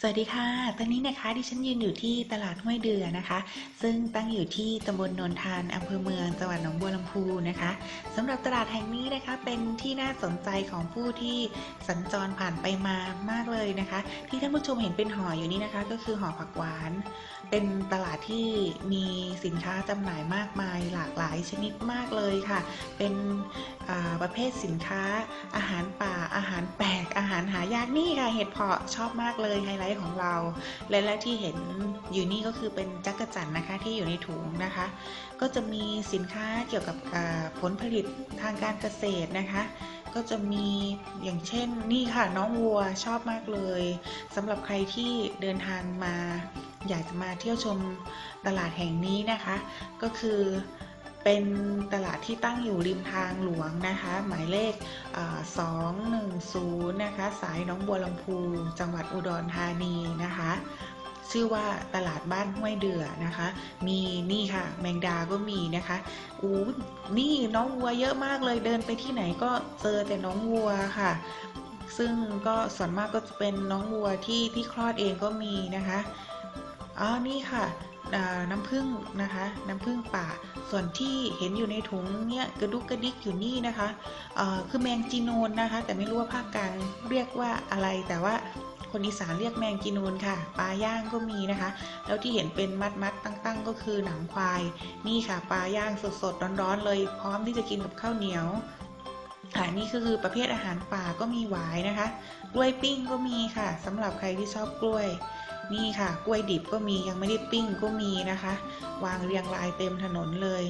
สวัสดีค่ะ ตอนนี้นะคะดิฉันยืนอยู่ที่ตลาดห้วยเดือนะคะ ซึ่งตั้งอยู่ที่ตำบลนนทานอำเภอเมืองจังหวัดหนองบัวลำพูนะคะสำหรับตลาดแห่งนี้นะคะ เป็นที่น่าสนใจของผู้ที่สัญจรผ่านไปมามากเลยนะคะ ที่ท่านผู้ชมเห็นเป็นห่ออยู่นี้นะคะ ก็คือห่อผักหวาน เป็นตลาดที่มีสินค้าจำหน่ายมากมายหลากหลายชนิดมากเลยค่ะ เป็นประเภทสินค้าอาหารป่าอาหารแปลกอาหารหายากนี่ค่ะเห็ดเพาะชอบมากเลยไฮไลท์ของเราและและที่เห็นอยู่นี่ก็คือเป็นจักรจั่นนะคะที่อยู่ในถุงนะคะ ก็จะมีสินค้าเกี่ยวกับผลผลิตทางการเกษตรนะคะก็จะมีอย่างเช่นนี่ค่ะน้องวัวชอบมากเลยสำหรับใครที่เดินทางมา อยากจะมาเที่ยวชมตลาดแห่งนี้นะคะ ก็คือ เป็นตลาดที่ตั้งอยู่ริมทางหลวงนะคะ หมายเลขสองหนึ่งศูนย์นะคะ สายน้องบัวลำพู จังหวัดอุดรธานีนะคะ ชื่อว่าตลาดบ้านห้วยเดือนะคะ มีนี่ค่ะ แมงดาก็มีนะคะอู้นี่น้องวัวเยอะมากเลยเดินไปที่ไหนก็เจอแต่น้องวัวค่ะ ซึ่งก็ส่วนมากก็จะเป็นน้องวัวที่ที่คลอดเองก็มีนะคะอ๋อนี่ค่ะน้ำผึ้งนะคะ น้ำผึ้งป่า ส่วนที่เห็นอยู่ในถุงเนี่ยกระดุกกระดิกอยู่นี่นะคะคือแมงจีนูนนะคะ แต่ไม่รู้ว่าภาคกลางเรียกว่าอะไรแต่ว่าคนอีสานเรียกแมงจีนูนค่ะ ปลาย่างก็มีนะคะ แล้วที่เห็นเป็นมัดมัดตั้ง ๆ ก็คือหนังควาย นี่ค่ะ ปลาย่างสดๆร้อนๆ เลย พร้อมที่จะกินกับข้าวเหนียวค่ะนี่ก็คือประเภทอาหารป่าก็มีหวายนะคะ กล้วยปิ้งก็มีค่ะสำหรับใครที่ชอบกล้วย นี่ค่ะ กล้วยดิบก็มียังไม่ได้ปิ้งก็มีนะคะ วางเรียงรายเต็มถนนเลย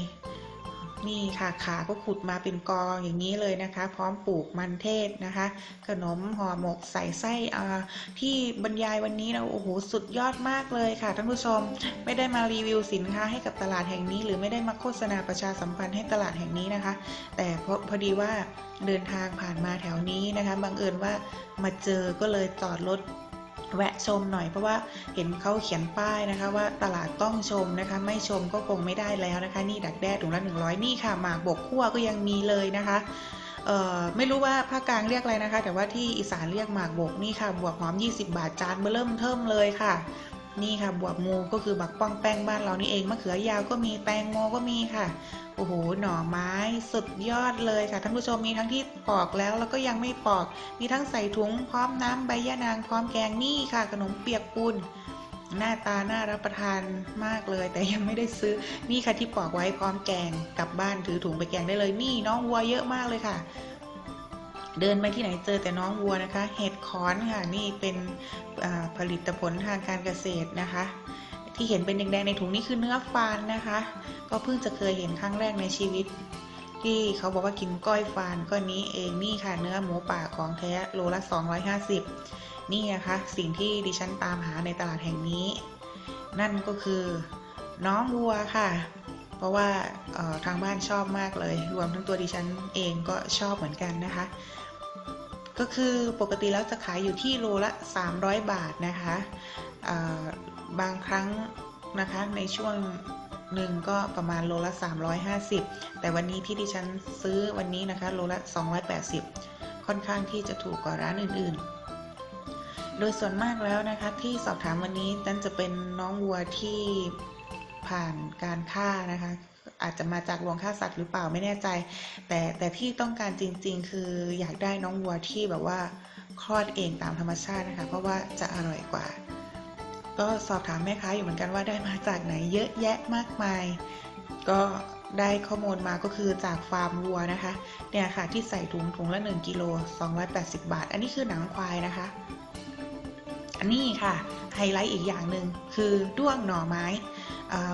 นี่ค่ะขาก็ขุดมาเป็นกองอย่างนี้เลยนะคะ พร้อมปลูกมันเทศนะคะ ขนมห่อหมกใส่ไส้อาที่บรรยายวันนี้นะโอ้โหสุดยอดมากเลยค่ะท่านผู้ชมไม่ได้มารีวิวสินค้าให้กับตลาดแห่งนี้ หรือไม่ได้มาโฆษณาประชาสัมพันธ์ให้ตลาดแห่งนี้นะคะ แต่พอพอดีว่าเดินทางผ่านมาแถวนี้นะคะบังเอิญว่ามาเจอก็เลยจอดรถ แวะชมหน่อยเพราะว่าเห็นเขาเขียนป้ายนะคะว่าตลาดต้องชมนะคะ ไม่ชมก็คงไม่ได้แล้วนะคะ นี่ดักแด้ถุงละ100 นี่ค่ะหมากบกคั่วก็ยังมีเลยนะคะไม่รู้ว่าภาคกลางเรียกอะไรนะคะ แต่ว่าที่อีสานเรียกหมากบกนี่ค่ะบวกหอม 20 บาทจานเบื้อเริ่มเทิมเลยค่ะ นี่ค่ะบวบงูก็คือบักป้องแป้งบ้านเรานี่เองมะเขือยาวก็มีแตงโมก็มีค่ะโอ้โหหน่อไม้สุดยอดเลยค่ะท่านผู้ชมมีทั้งที่ปอกแล้วแล้วก็ยังไม่ปอก มีทั้งใส่ถุงพร้อมน้ำใบยะนางพร้อมแกงนี่ค่ะ ขนมเปียกปูนหน้าตาน่ารับประทานมากเลย แต่ยังไม่ได้ซื้อนี่ค่ะที่ปอกไว้พร้อมแกงกลับบ้านถือถุงไปแกงได้เลยนี่น้องวัวเยอะมากเลยค่ะ เดินไปที่ไหนเจอแต่น้องวัวนะคะ เห็ดขอนค่ะนี่เป็นผลิตผลทางการเกษตรนะคะ ที่เห็นเป็นแดงๆในถุงนี่คือเนื้อฟานนะคะ ก็เพิ่งจะเคยเห็นครั้งแรกในชีวิต ที่เขาบอกว่ากินก้อยฟานก็นี้เองนี่ค่ะเนื้อหมูป่าของแท้โลละ 250 นี่นะคะสิ่งที่ดิฉันตามหาในตลาดแห่งนี้ นั่นก็คือน้องวัวค่ะ ราะว่าทางบ้านชอบมากเลย รวมทั้งตัวดิฉันเองก็ชอบเหมือนกันนะคะ ก็คือปกติแล้วจะขายอยู่ที่โลละ 300 บาทนะคะบางครั้งนะคะในช่วงหนึ่งก็ประมาณโลละ 350 แต่วันนี้ที่ดิฉันซื้อวันนี้นะคะโลละ 280 ค่อนข้างที่จะถูกกว่าร้านอื่นๆ โดยส่วนมากแล้วนะคะที่สอบถามวันนี้นั่นจะเป็นน้องวัวที่ ผ่านการฆ่านะคะ อาจจะมาจากโรงฆ่าสัตว์หรือเปล่าไม่แน่ใจ แต่แต่ที่ต้องการจริง ๆ คืออยากได้น้องวัวที่แบบว่าคลอดเองตามธรรมชาตินะคะ เพราะว่าจะอร่อยกว่า ก็สอบถามแม่ค้าอยู่เหมือนกันว่าได้มาจากไหนเยอะแยะมากมาย ก็ได้ข้อมูลมาก็คือจากฟาร์มวัวนะคะ เนี่ยค่ะที่ใส่ถุงถุงละ 1กิโล280 บาท อันนี้คือหนังควายนะคะ อันนี้ค่ะไฮไลท์อีกอย่างหนึ่งคือด้วงหน่อไม้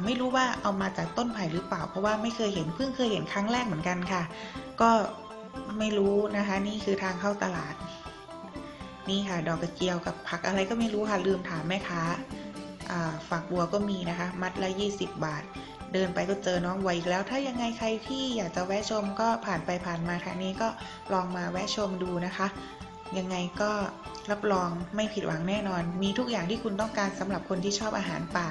ไม่รู้ว่าเอามาจากต้นไผ่หรือเปล่า เพราะว่าไม่เคยเห็นเพิ่งเคยเห็นครั้งแรกเหมือนกันค่ะ ก็ไม่รู้นะคะ นี่คือทางเข้าตลาด นี่ค่ะ ดอกกระเจียวกับผักอะไรก็ไม่รู้ค่ะลืมถามแม่ค้าอ่าฝักบัวก็มีนะคะ มัดละ 20 บาท เดินไปก็เจอน้องวัวอีกแล้ว ถ้ายังไงใครที่อยากจะแวะชมก็ผ่านไปผ่านมาทางนี้ก็ลองมาแวะชมดูนะคะ ยังไงก็รับรองไม่ผิดหวังแน่นอน มีทุกอย่างที่คุณต้องการสำหรับคนที่ชอบอาหารป่า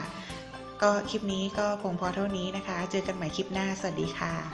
ก็คลิปนี้ก็คงพอเท่านี้นะคะ เจอกันใหม่คลิปหน้า สวัสดีค่ะ